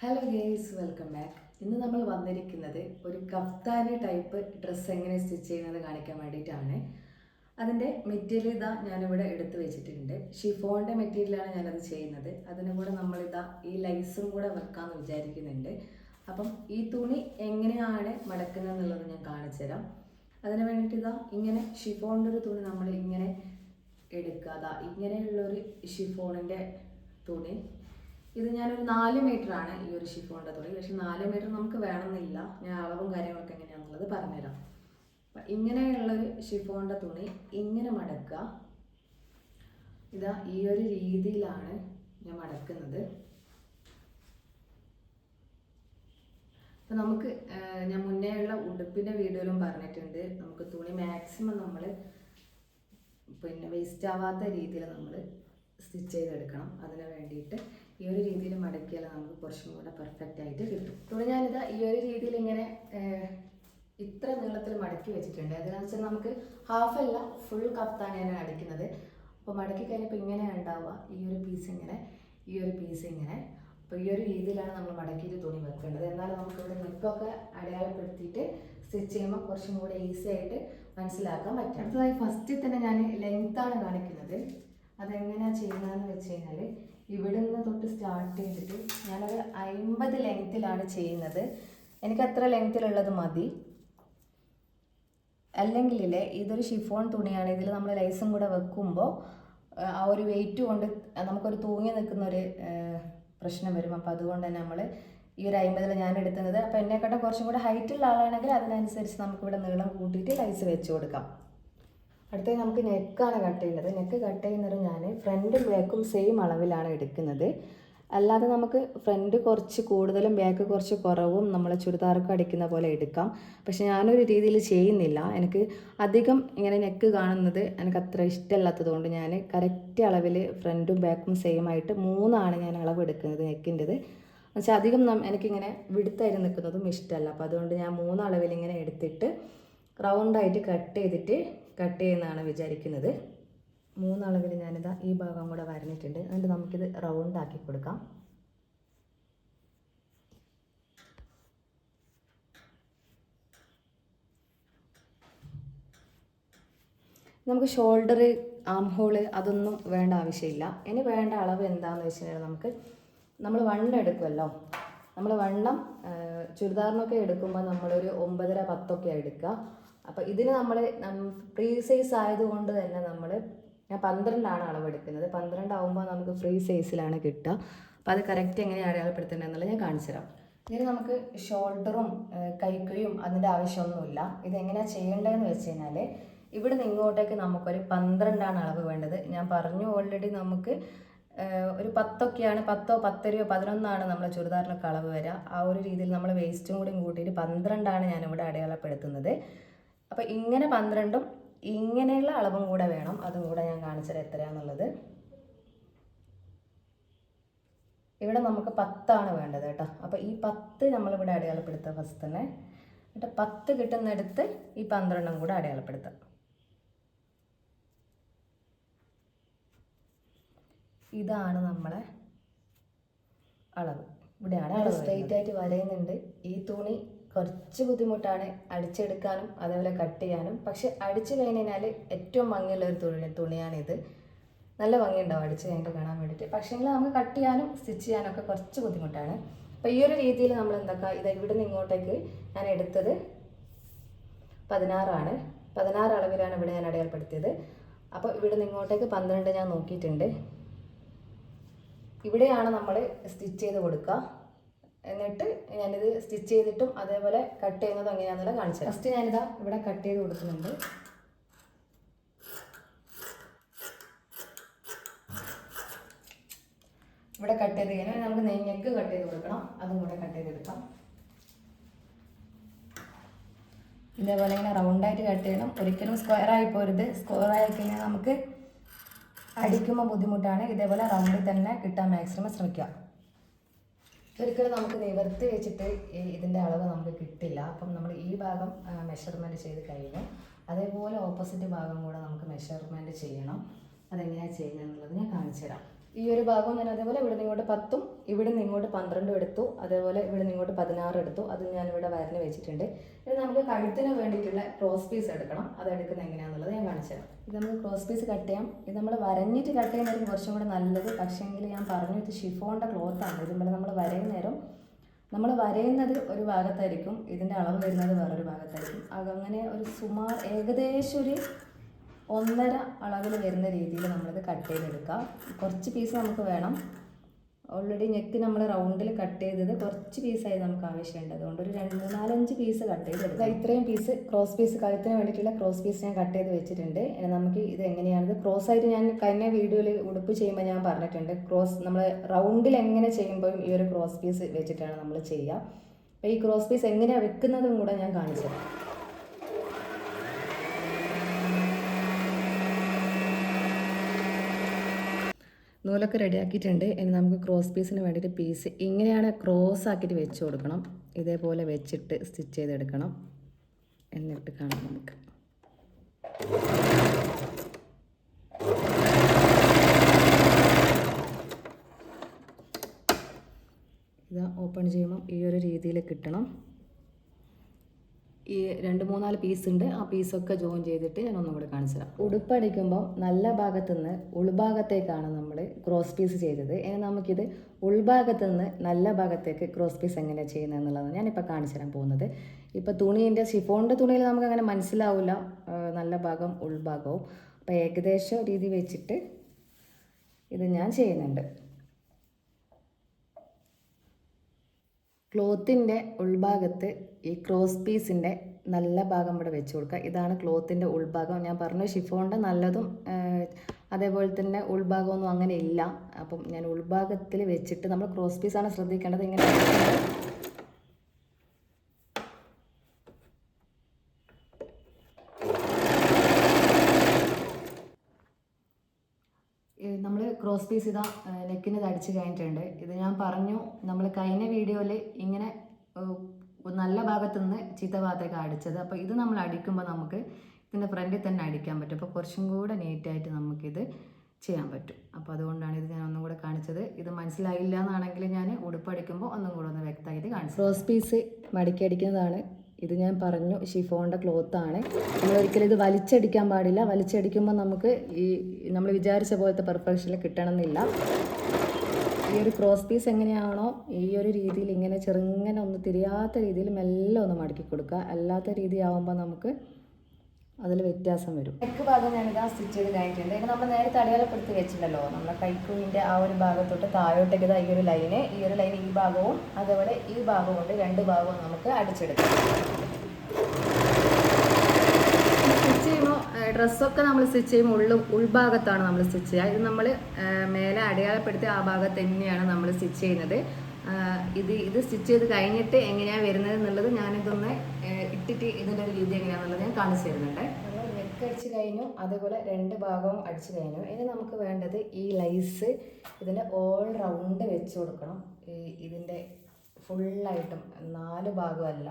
Hello guys welcome back ഇന്ന് നമ്മൾ വന്നിരിക്കുന്നത് ഒരു കഫ്താനി ടൈപ്പ് ഡ്രസ്സ് എങ്ങനെ സ്റ്റിച്ച് ചെയ്യുന്നത് കാണിക്കാൻ വേണ്ടിയിട്ടാണ്. അതിന്റെ മെറ്റീരിയൽ ഇതാ ഞാനിവിടെ എടുത്തു വെച്ചിട്ടുണ്ട്. ഷിഫോണിന്റെ മെറ്റീരിയലാണ് ഞാനത് ചെയ്യുന്നത്. അതിന് കൂടെ നമ്മളിതാ ഈ ലൈസും കൂടെ വെക്കാമെന്ന് വിചാരിക്കുന്നുണ്ട്. അപ്പം ഈ തുണി എങ്ങനെയാണ് മടക്കുന്നത് എന്നുള്ളത് ഞാൻ കാണിച്ചു തരാം. അതിന് വേണ്ടിയിട്ട് ഇതാ ഇങ്ങനെ ഷിഫോണിന്റെ ഒരു തുണി നമ്മൾ ഇങ്ങനെ എടുക്കുക. അതാ ഇങ്ങനെയുള്ളൊരു ഷിഫോണിന്റെ തുണി. ഇത് ഞാനൊരു നാല് മീറ്റർ ആണ് ഈ ഒരു ഷിഫോണിന്റെ തുണി പക്ഷെ നാല് മീറ്റർ നമുക്ക് വേണമെന്നില്ല. ഞാൻ അളവും കാര്യങ്ങളൊക്കെ എങ്ങനെയാണെന്നുള്ളത് പറഞ്ഞുതരാം. അപ്പം ഇങ്ങനെയുള്ളൊരു ഷിഫോണിന്റെ തുണി ഇങ്ങനെ മടക്കുക. ഇതാ ഈ ഒരു രീതിയിലാണ് ഞാൻ മടക്കുന്നത്. അപ്പം നമുക്ക് ഞാൻ മുന്നേ ഉള്ള ഉടുപ്പിന്റെ വീഡിയോയിലും പറഞ്ഞിട്ടുണ്ട്. നമുക്ക് തുണി മാക്സിമം നമ്മൾ പിന്നെ വേസ്റ്റ് ആവാത്ത രീതിയിൽ നമ്മൾ സ്റ്റിച്ച് ചെയ്തെടുക്കണം. അതിന് വേണ്ടിയിട്ട് ഈ ഒരു രീതിയിൽ മടക്കിയാൽ നമുക്ക് കുറച്ചും കൂടെ പെർഫെക്റ്റ് ആയിട്ട് കിട്ടും. തുണി ഞാനിത് ഈ ഒരു രീതിയിൽ ഇങ്ങനെ ഇത്ര നീളത്തിൽ മടക്കി വെച്ചിട്ടുണ്ട്. അതിനു വെച്ചാൽ നമുക്ക് ഹാഫ് അല്ല ഫുൾ കത്താണ് ഞാൻ അടിക്കുന്നത് അപ്പോൾ മടക്കി കഴിഞ്ഞപ്പോൾ ഇങ്ങനെയാണ് ഉണ്ടാവുക. ഈ ഒരു പീസ് ഇങ്ങനെ ഈ ഒരു പീസ് ഇങ്ങനെ. അപ്പോൾ ഈ ഒരു രീതിയിലാണ് നമ്മൾ മടക്കിയിട്ട് തുണി വെക്കേണ്ടത്. എന്നാൽ നമുക്ക് ഇവിടെ നിപ്പൊക്കെ അടയാളപ്പെടുത്തിയിട്ട് സ്റ്റിച്ച് ചെയ്യുമ്പോൾ കുറച്ചും കൂടെ ഈസി ആയിട്ട് മനസ്സിലാക്കാൻ പറ്റും. അടുത്തതായി ഫസ്റ്റിൽ തന്നെ ഞാൻ ലെങ്ത്താണ് കാണിക്കുന്നത്. അതെങ്ങനെയാണ് ചെയ്യുന്നതെന്ന് വെച്ച് കഴിഞ്ഞാൽ ഇവിടുന്ന് തൊട്ട് സ്റ്റാർട്ട് ചെയ്തിട്ട് ഞാനൊരു അമ്പത് ലെങ്ത്തിലാണ് ചെയ്യുന്നത്. എനിക്ക് അത്ര ലെങ്ത്തിലുള്ളത് മതി. അല്ലെങ്കിലേ ഇതൊരു ഷിഫോൺ തുണിയാണ്. ഇതിൽ നമ്മൾ ലൈസും കൂടെ വെക്കുമ്പോൾ ആ ഒരു വെയിറ്റ് കൊണ്ട് നമുക്കൊരു തൂങ്ങി നിൽക്കുന്ന ഒരു പ്രശ്നം വരും. അപ്പോൾ അതുകൊണ്ട് തന്നെ നമ്മൾ ഈ ഒരു അമ്പതിൽ ഞാൻ എടുക്കുന്നത് അപ്പോൾ എന്നെക്കാട്ടും കുറച്ചും കൂടെ ഹൈറ്റുള്ള ആളാണെങ്കിൽ അതിനനുസരിച്ച് നമുക്കിവിടെ നീളം കൂട്ടിയിട്ട് ലൈസ് വെച്ച് കൊടുക്കാം. അടുത്തത് നമുക്ക് നെക്കാണ് കട്ട് ചെയ്യുന്നത്. നെക്ക് കട്ട് ചെയ്യുന്നത് ഞാൻ ഫ്രണ്ടും ബാക്കും സെയിം അളവിലാണ് എടുക്കുന്നത്. അല്ലാതെ നമുക്ക് ഫ്രണ്ട് കുറച്ച് കൂടുതലും ബാക്ക് കുറച്ച് കുറവും നമ്മൾ ചുരിദാർക്ക് അടിക്കുന്ന പോലെ എടുക്കാം. പക്ഷെ ഞാനൊരു രീതിയിൽ ചെയ്യുന്നില്ല. എനിക്ക് അധികം ഇങ്ങനെ നെക്ക് കാണുന്നത് എനിക്ക് അത്ര ഇഷ്ടമല്ലാത്തത് കൊണ്ട് ഞാൻ കറക്റ്റ് അളവിൽ ഫ്രണ്ടും ബാക്കും സെയിം ആയിട്ട് മൂന്നാണ് ഞാൻ അളവ് എടുക്കുന്നത് നെക്കിന്റെത് എന്നുവെച്ചാൽ അധികം എനിക്കിങ്ങനെ വിടുത്തായിട്ട് നിൽക്കുന്നതും ഇഷ്ടമല്ല. അപ്പോൾ അതുകൊണ്ട് ഞാൻ മൂന്ന് അളവിൽ ഇങ്ങനെ എടുത്തിട്ട് റൗണ്ടായിട്ട് കട്ട് ചെയ്തിട്ട് കട്ട് ചെയ്യുന്നതാണ് വിചാരിക്കുന്നത്. മൂന്നളവിൽ ഞാനിതാ ഈ ഭാഗം കൂടെ വരഞ്ഞിട്ടുണ്ട്. എന്നിട്ട് നമുക്കിത് റൗണ്ട് ആക്കി കൊടുക്കാം. നമുക്ക് ഷോൾഡർ ആം ഹോൾ അതൊന്നും വേണ്ട ആവശ്യമില്ല. ഇനി വേണ്ട അളവ് എന്താണെന്ന് വെച്ച് കഴിഞ്ഞാൽ നമുക്ക് നമ്മൾ വണ്ണം എടുക്കുമല്ലോ. നമ്മൾ വണ്ണം ചുരിദാറിനൊക്കെ എടുക്കുമ്പോൾ നമ്മളൊരു ഒമ്പതര പത്തൊക്കെ എടുക്കുക. അപ്പോൾ ഇതിന് നമ്മൾ ഫ്രീ സൈസ് ആയതുകൊണ്ട് തന്നെ നമ്മൾ ഞാൻ പന്ത്രണ്ടാണ് അളവെടുക്കുന്നത്. പന്ത്രണ്ട് ആകുമ്പോൾ നമുക്ക് ഫ്രീ സൈസിലാണ് കിട്ടുക. അപ്പോൾ അത് കറക്റ്റ് എങ്ങനെയാണ് അടയാളപ്പെടുത്തേണ്ടതെന്നുള്ളത് ഞാൻ കാണിച്ചു തരാം. ഇനി നമുക്ക് ഷോൾഡറും കൈക്കയും അതിന്റെ ആവശ്യമൊന്നുമില്ല. ഇതെങ്ങനെയാണ് ചെയ്യേണ്ടതെന്ന് വെച്ച് കഴിഞ്ഞാൽ ഇവിടെ നിന്ന് ഇങ്ങോട്ടേക്ക് നമുക്കൊരു പന്ത്രണ്ടാണ് അളവ് വേണ്ടത്. ഞാൻ പറഞ്ഞു ഓൾറെഡി നമുക്ക് ഒരു പത്തൊക്കെയാണ് പത്തോ പത്തരയോ പതിനൊന്നാണ് നമ്മളെ ചുരിദാറിനൊക്കെ അളവ് വരിക. ആ ഒരു രീതിയിൽ നമ്മൾ വേസ്റ്റും കൂടി കൂട്ടിയിട്ട് പന്ത്രണ്ടാണ് ഞാനിവിടെ അടയാളപ്പെടുത്തുന്നത്. അപ്പോൾ ഇങ്ങനെ പന്ത്രണ്ടും ഇങ്ങനെയുള്ള അളവും കൂടെ വേണം. അതും കൂടെ ഞാൻ കാണിച്ചത് എത്രയാണെന്നുള്ളത് ഇവിടെ നമുക്ക് പത്താണ് വേണ്ടത് കേട്ടോ. അപ്പോൾ ഈ പത്ത് നമ്മളിവിടെ അടയാളപ്പെടുത്തുക ഫസ്റ്റ് തന്നെ. എന്നിട്ട് പത്ത് കിട്ടുന്നിടത്ത് ഈ പന്ത്രണ്ടും കൂടെ അടയാളപ്പെടുത്തുക. ഇതാണ് നമ്മളെ അളവ്. ഇവിടെയാണ് അളവ് സ്ട്രെയിറ്റ് ആയിട്ട് വരയുന്നുണ്ട്. ഈ തുണി കുറച്ച് ബുദ്ധിമുട്ടാണ് അടിച്ചെടുക്കാനും അതേപോലെ കട്ട് ചെയ്യാനും. പക്ഷെ അടിച്ചു കഴിഞ്ഞാൽ ഏറ്റവും ഭംഗിയുള്ള ഒരു തുണി തുണിയാണിത്. നല്ല ഭംഗിയുണ്ടാവും അടിച്ച് കഴിഞ്ഞിട്ട് കാണാൻ വേണ്ടിയിട്ട്. പക്ഷേങ്കിൽ നമുക്ക് കട്ട് ചെയ്യാനും സ്റ്റിച്ച് ചെയ്യാനൊക്കെ കുറച്ച് ബുദ്ധിമുട്ടാണ്. അപ്പോൾ ഈ ഒരു രീതിയിൽ നമ്മൾ എന്താക്കുക ഇത് ഇവിടെ നിന്ന് ഇങ്ങോട്ടേക്ക് ഞാൻ എടുത്തത് പതിനാറാണ്. പതിനാറ് അളവിലാണ് ഇവിടെ ഞാൻ അടയാളപ്പെടുത്തിയത്. അപ്പോൾ ഇവിടെ നിന്ന് ഇങ്ങോട്ടേക്ക് പന്ത്രണ്ട് ഞാൻ നോക്കിയിട്ടുണ്ട്. ഇവിടെയാണ് നമ്മൾ സ്റ്റിച്ച് ചെയ്ത് കൊടുക്കുക. എന്നിട്ട് ഞാനിത് സ്റ്റിച്ച് ചെയ്തിട്ടും അതേപോലെ കട്ട് ചെയ്യുന്നതും എങ്ങനെയാണെന്നുള്ള കാണിച്ചു ഫസ്റ്റ് ഞാനിതാ ഇവിടെ കട്ട് ചെയ്ത് കൊടുക്കുന്നുണ്ട്. ഇവിടെ കട്ട് ചെയ്ത് കഴിഞ്ഞാൽ നമുക്ക് നെയ്ഞ്ഞക്ക് കട്ട് ചെയ്ത് കൊടുക്കണം. അതും കൂടെ കട്ട് ചെയ്തെടുക്കാം ഇതേപോലെ ഇങ്ങനെ റൗണ്ടായിട്ട് കട്ട് ചെയ്യണം. ഒരിക്കലും സ്ക്വയർ ആയി പോരുത്. സ്ക്വയർ ആയി കഴിഞ്ഞാൽ നമുക്ക് അടിക്കുമ്പോൾ ബുദ്ധിമുട്ടാണ്. ഇതേപോലെ റൗണ്ടിൽ തന്നെ കിട്ടാൻ മാക്സിമം ശ്രമിക്കുക. ഒരിക്കലും നമുക്ക് നിവർത്തി വെച്ചിട്ട് ഇതിന്റെ അളവ് നമുക്ക് കിട്ടില്ല. അപ്പം നമ്മൾ ഈ ഭാഗം മെഷർമെന്റ് ചെയ്ത് കഴിഞ്ഞു അതേപോലെ ഓപ്പോസിറ്റ് ഭാഗം കൂടെ നമുക്ക് മെഷർമെന്റ് ചെയ്യണം. അതെങ്ങനെയാണ് ചെയ്യുന്നത് എന്നുള്ളത് ഞാൻ കാണിച്ചു തരാം ഈ ഒരു ഭാഗവും ഞാൻ അതേപോലെ ഇവിടെ നിങ്ങോട്ട് പത്തും ഇവിടെ നിങ്ങോട്ട് പന്ത്രണ്ടും എടുത്തു. അതേപോലെ ഇവിടെ നിങ്ങോട്ട് പതിനാറ് എടുത്തു. അത് ഞാൻ ഇവിടെ വരന് വെച്ചിട്ടുണ്ട്. ഇനി നമുക്ക് കഴുത്തിന് വേണ്ടിയിട്ടുള്ള ക്രോസ് പീസ് എടുക്കണം. അത് എടുക്കുന്നത് എങ്ങനെയാണെന്നുള്ളത് ഞാൻ കാണിച്ചു തരാം. ഇത് നമുക്ക് ക്രോസ് പീസ് കട്ട് ചെയ്യാം. ഇത് നമ്മൾ വരഞ്ഞിട്ട് കട്ട് ചെയ്യുന്നതായിരിക്കും കുറച്ചും കൂടെ നല്ലത്. പക്ഷേങ്കിൽ ഞാൻ പറഞ്ഞു ഇത് ഷിഫോണിന്റെ ക്ലോത്താണ് ഇതുപോലെ നമ്മൾ വരയുന്ന നേരം നമ്മൾ വരയുന്നത് ഒരു ഭാഗത്തായിരിക്കും. ഇതിന്റെ അളവ് വരുന്നത് വേറൊരു ഭാഗത്തായിരിക്കും. അങ്ങനെ ഒരു സുമാർ ഏകദേശം ഒരു ഒന്നര അളവിൽ വരുന്ന രീതിയിൽ നമ്മളിത് കട്ട് ചെയ്തെടുക്കാം. കുറച്ച് പീസ് നമുക്ക് വേണം. ഓൾറെഡി നെക്ക് നമ്മൾ റൗണ്ടിൽ കട്ട് ചെയ്തത് കുറച്ച് പീസായി നമുക്ക് ആവശ്യമുണ്ട്. അതുകൊണ്ട് ഒരു രണ്ട് നാലഞ്ച് പീസ് കട്ട് ചെയ്തെടുക്കാം. ഇത്രയും പീസ് ക്രോസ് പീസ് കഴുത്തിന് വേണ്ടിയിട്ടുള്ള ക്രോസ് പീസ് ഞാൻ കട്ട് ചെയ്ത് വെച്ചിട്ടുണ്ട്. ഇനി നമുക്ക് ഇത് എങ്ങനെയാണിത്? ക്രോസ് ആയിട്ട് ഞാൻ കഴിഞ്ഞ വീഡിയോയിൽ ഉടുപ്പ് ചെയ്യുമ്പോൾ ഞാൻ പറഞ്ഞിട്ടുണ്ട്. ക്രോസ് നമ്മൾ റൗണ്ടിൽ എങ്ങനെ ചെയ്യുമ്പോഴും ഈ ഒരു ക്രോസ് പീസ് വെച്ചിട്ടാണ് നമ്മൾ ചെയ്യുക. അപ്പോൾ ഈ ക്രോസ് പീസ് എങ്ങനെയാണ് വെക്കുന്നതും കൂടെ ഞാൻ കാണിച്ചു തരാം നൂലൊക്കെ റെഡിയാക്കിയിട്ടുണ്ട്. ഇനി നമുക്ക് ക്രോസ് പീസിന് വേണ്ടിയിട്ട് പീസ് ഇങ്ങനെയാണ് ക്രോസ് ആക്കിയിട്ട് വെച്ച് കൊടുക്കണം. ഇതേപോലെ വെച്ചിട്ട് സ്റ്റിച്ച് ചെയ്തെടുക്കണം. എന്നിട്ട് കാണാം നമുക്ക്. ഇത് ഓപ്പൺ ചെയ്യുമ്പം ഈ ഒരു രീതിയിൽ കിട്ടണം. ഈ രണ്ട് മൂന്നാൽ പീസ് ഉണ്ട്. ആ പീസൊക്കെ ജോയിൻ ചെയ്തിട്ട് ഞാൻ ഒന്നും കൂടെ കാണിച്ചു തരാം. ഉടുപ്പടിക്കുമ്പോൾ നല്ല ഭാഗത്തു നിന്ന് ഉൾഭാഗത്തേക്കാണ് നമ്മൾ ക്രോസ് പീസ് ചെയ്തത്. ഇനി നമുക്കിത് ഉൾഭാഗത്ത് നിന്ന് നല്ല ഭാഗത്തേക്ക് ക്രോസ് പീസ് എങ്ങനെയാണ് ചെയ്യുന്നത് എന്നുള്ളതാണ് ഞാനിപ്പോൾ കാണിച്ചു തരാൻ പോകുന്നത്. ഇപ്പോൾ തുണീന്റെ ഷിഫോണിന്റെ തുണിയിൽ നമുക്ക് അങ്ങനെ മനസ്സിലാവില്ല നല്ല ഭാഗം ഉൾഭാഗവും. അപ്പോൾ ഏകദേശം രീതി വെച്ചിട്ട് ഇത് ഞാൻ ചെയ്യുന്നുണ്ട്. ക്ലോത്തിന്റെ ഉൾഭാഗത്ത് ഈ ക്രോസ് പീസിന്റെ നല്ല ഭാഗം ഇവിടെ വെച്ച് കൊടുക്കുക. ഇതാണ് ക്ലോത്തിന്റെ ഉൾഭാഗം. ഞാൻ പറഞ്ഞു ഷിഫോണിന്റെ നല്ലതും അതേപോലെ തന്നെ ഉൾഭാഗമൊന്നും അങ്ങനെ ഇല്ല. അപ്പം ഞാൻ ഉൾഭാഗത്തിൽ വെച്ചിട്ട് നമ്മൾ ക്രോസ് പീസാണ് ശ്രദ്ധിക്കേണ്ടത്. ഇങ്ങനെ വെക്കുന്നത്. നമ്മൾ ക്രോസ് പീസ് ഇതാ നെക്കിന് തടിച്ച് കഴിഞ്ഞിട്ടുണ്ട്. ഇത് ഞാൻ പറഞ്ഞു നമ്മൾ കഴിഞ്ഞ വീഡിയോയിൽ ഇങ്ങനെ നല്ല ഭാഗത്തു നിന്ന് ചീത്ത ഭാഗത്തേക്ക് അടിച്ചത്. അപ്പോൾ ഇത് നമ്മൾ അടിക്കുമ്പോൾ നമുക്ക് ഇതിന്റെ ഫ്രണ്ടിൽ തന്നെ അടിക്കാൻ പറ്റും. അപ്പോൾ കുറച്ചും കൂടെ നീറ്റായിട്ട് നമുക്കിത് ചെയ്യാൻ പറ്റും. അപ്പോൾ അതുകൊണ്ടാണ് ഇത് ഞാൻ ഒന്നും കൂടെ കാണിച്ചത്. ഇത് മനസ്സിലായില്ല എന്നാണെങ്കിൽ ഞാൻ ഉടുപ്പടിക്കുമ്പോൾ ഒന്നും കൂടെ ഒന്ന് വ്യക്തമായിട്ട് കാണിച്ചു ക്രോസ് പീസ് മടക്കി അടിക്കുന്നതാണ്. ഇത് ഞാൻ പറഞ്ഞു ഷിഫോണിന്റെ ക്ലോത്താണ്. നമ്മൾ ഒരിക്കലും ഇത് വലിച്ചടിക്കാൻ പാടില്ല. വലിച്ചടിക്കുമ്പോൾ നമുക്ക് ഈ നമ്മൾ വിചാരിച്ച പോലത്തെ പെർഫെക്ഷനിൽ കിട്ടണമെന്നില്ല. ഈ ഒരു ക്രോസ് പീസ് എങ്ങനെയാണോ ഈ ഒരു രീതിയിൽ ഇങ്ങനെ ചെറുങ്ങനെ ഒന്ന് തിരിയാത്ത രീതിയിൽ മെല്ലെ ഒന്ന് മടക്കി കൊടുക്കുക. അല്ലാത്ത രീതിയാവുമ്പോൾ നമുക്ക് അതിൽ വ്യത്യാസം വരും. നെക്ക് ഭാഗം ഞാനിതാ സ്റ്റിച്ച് ചെയ്ത് കഴിഞ്ഞിട്ടുണ്ട് ഇത് നമ്മൾ നേരത്തെ അടയാളപ്പെടുത്തി വെച്ചിട്ടുണ്ടല്ലോ? നമ്മളെ കൈക്കുഴിന്റെ ആ ഒരു ഭാഗത്തോട്ട് താഴോട്ടേക്ക് ഈ ഒരു ലൈന് ഈ ഒരു ലൈൻ ഈ ഭാഗവും അതേപോലെ ഈ ഭാഗവും കൊണ്ട് രണ്ട് ഭാഗവും നമുക്ക് അടിച്ചെടുക്കാം. സ്റ്റിച്ച് ചെയ്യുമ്പോൾ ഡ്രസ്സൊക്കെ നമ്മൾ സ്റ്റിച്ച് ചെയ്യുമ്പോൾ ഉള്ളു ഉൾഭാഗത്താണ് നമ്മൾ സ്റ്റിച്ച് ചെയ്യുക. ഇത് നമ്മൾ മേലെ അടയാളപ്പെടുത്തി ആ ഭാഗത്ത് തന്നെയാണ് നമ്മൾ സ്റ്റിച്ച് ചെയ്യുന്നത്. ഇത് ഇത് സ്റ്റിച്ച് ചെയ്ത് കഴിഞ്ഞിട്ട് എങ്ങനെയാണ് വരുന്നത് എന്നുള്ളത് ഞാനിതൊന്ന് ഇട്ടിട്ട് ഇതിന്റെ ഒരു രീതി എങ്ങനെയാണെന്നുള്ളത് ഞാൻ കാണിച്ചു തരുന്നുണ്ട്. നമ്മൾ നെക്ക് അടിച്ച് കഴിഞ്ഞു അതേപോലെ രണ്ട് ഭാഗവും അടിച്ച് കഴിഞ്ഞു. ഇനി നമുക്ക് വേണ്ടത് ഈ ലൈസ് ഇതിന്റെ ഓൾ റൗണ്ട് വെച്ച് കൊടുക്കണം. ഈ ഇതിന്റെ ഫുള്ളായിട്ടും നാല് ഭാഗമല്ല.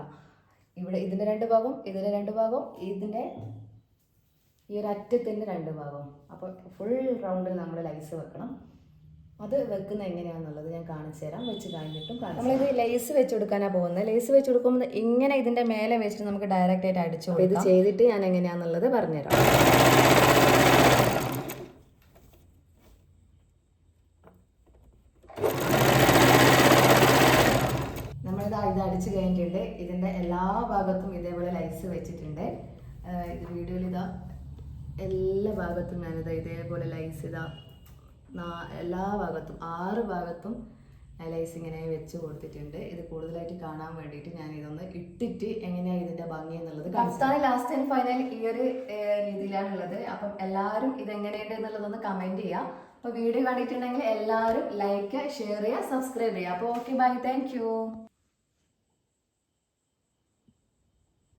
ഇവിടെ ഇതിന്റെ രണ്ട് ഭാഗം ഇതിന്റെ രണ്ട് ഭാഗം ഇതിന്റെ ഈ ഒരു അറ്റത്തിന്റെ രണ്ട് ഭാഗം അപ്പോൾ ഫുൾ റൗണ്ടിൽ നമ്മൾ ലൈസ് വെക്കണം. അത് വെക്കുന്ന എങ്ങനെയാണെന്നുള്ളത് ഞാൻ കാണിച്ചു തരാം. വെച്ച് കഴിഞ്ഞിട്ടും നമ്മളിത് ലേസ് വെച്ച് കൊടുക്കാനാണ് പോകുന്നത്. ലേസ് വെച്ച് കൊടുക്കുമ്പോൾ ഇങ്ങനെ ഇതിന്റെ മേലെ വെച്ചിട്ട് നമുക്ക് ഡയറക്റ്റ് ആയിട്ട് അടിച്ചു കൊടുക്കാം. ഇത് ചെയ്തിട്ട് ഞാൻ എങ്ങനെയാണെന്നുള്ളത് പറഞ്ഞുതരാം. നമ്മളിത് ഇത് അടിച്ചു കഴിഞ്ഞിട്ടുണ്ട്. ഇതിന്റെ എല്ലാ ഭാഗത്തും ഇതേപോലെ ലൈസ് വെച്ചിട്ടുണ്ട്. ഇത് വീഡിയോയിൽ ഇതാ എല്ലാ ഭാഗത്തും ഞാനിതാ ഇതേപോലെ ലൈസ് ഇതാ എല്ലാ ഭാഗത്തും ആറ് ഭാഗത്തും ലൈസ് ഇങ്ങനെ വെച്ച് കൊടുത്തിട്ടുണ്ട്. ഇത് കൂടുതലായിട്ട് കാണാൻ വേണ്ടിയിട്ട് ഞാൻ ഇതൊന്ന് ഇട്ടിട്ട് എങ്ങനെയാണ് ഇതിന്റെ ഭംഗി എന്നുള്ളത് അവസാനം ലാസ്റ്റ് ആൻഡ് ഫൈനൽ ഈ ഒരു രീതിയിലാണുള്ളത്. അപ്പം എല്ലാവരും ഇത് എങ്ങനെയുണ്ട് എന്നുള്ളതൊന്ന് കമന്റ് ചെയ്യുക അപ്പോൾ വീഡിയോ കണ്ടിട്ടുണ്ടെങ്കിൽ എല്ലാവരും ലൈക്ക് ഷെയർ ചെയ്യുക സബ്സ്ക്രൈബ് ചെയ്യുക. അപ്പോൾ ഓക്കെ ബൈ താങ്ക്